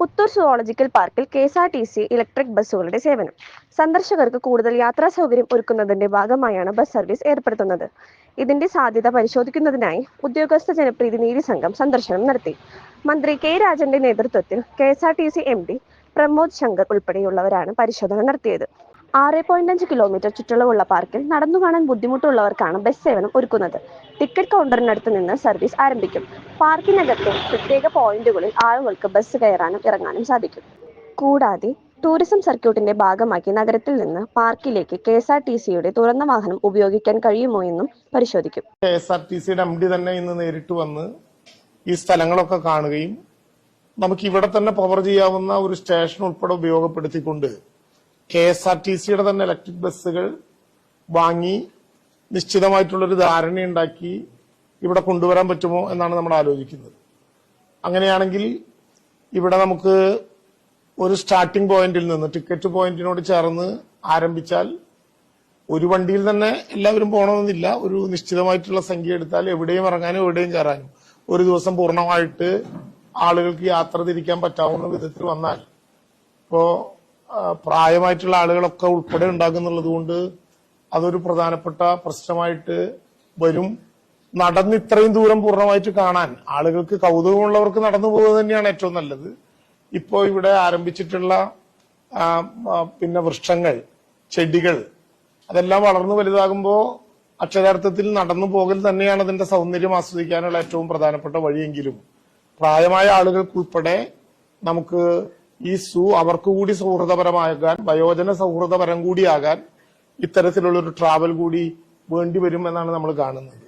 Puthur zoological പാർക്കിൽ K S R T C electric ബസ്സുകളുടെ സേവനം. സന്ദർശകർക്ക് കൂടുതൽ യാത്രാ സൗകര്യം ഒരുക്കുന്നതിന്റെ ഭാഗമായാണ് ബസ് സർവീസ് ഏർപ്പെടുത്തുന്നത്. ഇതിന്റെ സാധ്യത പരിശോധിക്കുന്നതിനായി ഉദ്യോഗസ്ഥ ജനപ്രീതി നീതി സംഘം സന്ദർശനം നടത്തി. മന്ത്രി കെ രാജന്റെ നേതൃത്വത്തിൽ K S R T C M D Pramod Shankar ഉൾപ്പെടെയുള്ളവരാണ് പരിശോധന നടത്തിയത്. ആറ് പോയിന്റ് അഞ്ച് കിലോമീറ്റർ ചുറ്റളവുള്ള പാർക്കിൽ നടന്നു കാണാൻ ബുദ്ധിമുട്ടുള്ളവർക്കാണ് ബസ് സേവനം ഒരുക്കുന്നത്. ടിക്കറ്റ് കൗണ്ടറിനടുത്ത് നിന്ന് സർവീസ് ആരംഭിക്കും. പാർക്കിനകത്തെ പ്രത്യേക പോയിന്റുകളിൽ ആളുകൾക്ക് ബസ് കയറാനും ഇറങ്ങാനും സാധിക്കും. കൂടാതെ ടൂറിസം സർക്യൂട്ടിന്റെ ഭാഗമാക്കി നഗരത്തിൽ നിന്ന് പാർക്കിലേക്ക് കെ എസ് ആർ ടി സിയുടെ തുറന്ന വാഹനം ഉപയോഗിക്കാൻ കഴിയുമോ എന്നും പരിശോധിക്കും. കെ എസ് ആർ ടി സിയുടെ എം ഡി തന്നെ ഇന്ന് നേരിട്ട് വന്ന് ഈ സ്ഥലങ്ങളൊക്കെ കാണുകയും നമുക്ക് ഇവിടെ തന്നെ പവർ ചെയ്യാവുന്ന ഒരു സ്റ്റേഷൻ ഉൾപ്പെടെ ഉപയോഗപ്പെടുത്തിക്കൊണ്ട് കെ എസ് ആർ ടി സിയുടെ തന്നെ ഇലക്ട്രിക് ബസ്സുകൾ വാങ്ങി നിശ്ചിതമായിട്ടുള്ളൊരു ധാരണയുണ്ടാക്കി ഇവിടെ കൊണ്ടുവരാൻ പറ്റുമോ എന്നാണ് നമ്മൾ ആലോചിക്കുന്നത്. അങ്ങനെയാണെങ്കിൽ ഇവിടെ നമുക്ക് ഒരു സ്റ്റാർട്ടിംഗ് പോയിന്റിൽ നിന്ന് ടിക്കറ്റ് പോയിന്റിനോട് ചേർന്ന് ആരംഭിച്ചാൽ ഒരു വണ്ടിയിൽ തന്നെ എല്ലാവരും പോകണമെന്നില്ല ഒരു നിശ്ചിതമായിട്ടുള്ള സംഖ്യ എടുത്താൽ എവിടെയും ഇറങ്ങാനും എവിടെയും കയറാനും. ഒരു ദിവസം പൂർണമായിട്ട് ആളുകൾക്ക് യാത്ര തിരിക്കാൻ പറ്റാവുന്ന വിധത്തിൽ വന്നാൽ. ഇപ്പോ പ്രായമായിട്ടുള്ള ആളുകളൊക്കെ ഉൾപ്പെടെ ഉണ്ടാകുന്നുള്ളത് കൊണ്ട് അതൊരു പ്രധാനപ്പെട്ട പ്രശ്നമായിട്ട് വരും. നടന്ന് ഇത്രയും ദൂരം പൂർണമായിട്ട് കാണാൻ ആളുകൾക്ക് കൗതുകമുള്ളവർക്ക് നടന്നു പോകുന്നത് തന്നെയാണ് ഏറ്റവും നല്ലത്. ഇപ്പോ ഇവിടെ ആരംഭിച്ചിട്ടുള്ള പിന്നെ വൃക്ഷങ്ങൾ ചെടികൾ അതെല്ലാം വളർന്നു വലുതാകുമ്പോൾ അക്ഷരാർത്ഥത്തിൽ നടന്നു പോകൽ തന്നെയാണ് അതിന്റെ സൗന്ദര്യം ആസ്വദിക്കാനുള്ള ഏറ്റവും പ്രധാനപ്പെട്ട വഴിയെങ്കിലും. പ്രായമായ ആളുകൾക്കുൾപ്പെടെ നമുക്ക് ഈ സൂ അവർക്ക് കൂടി സൗഹൃദപരമാകാൻ വയോജന സൗഹൃദപരം കൂടിയാകാൻ ഇത്തരത്തിലുള്ള ഒരു ട്രാവൽ കൂടി വേണ്ടി വരും എന്നാണ് നമ്മൾ കാണുന്നത്.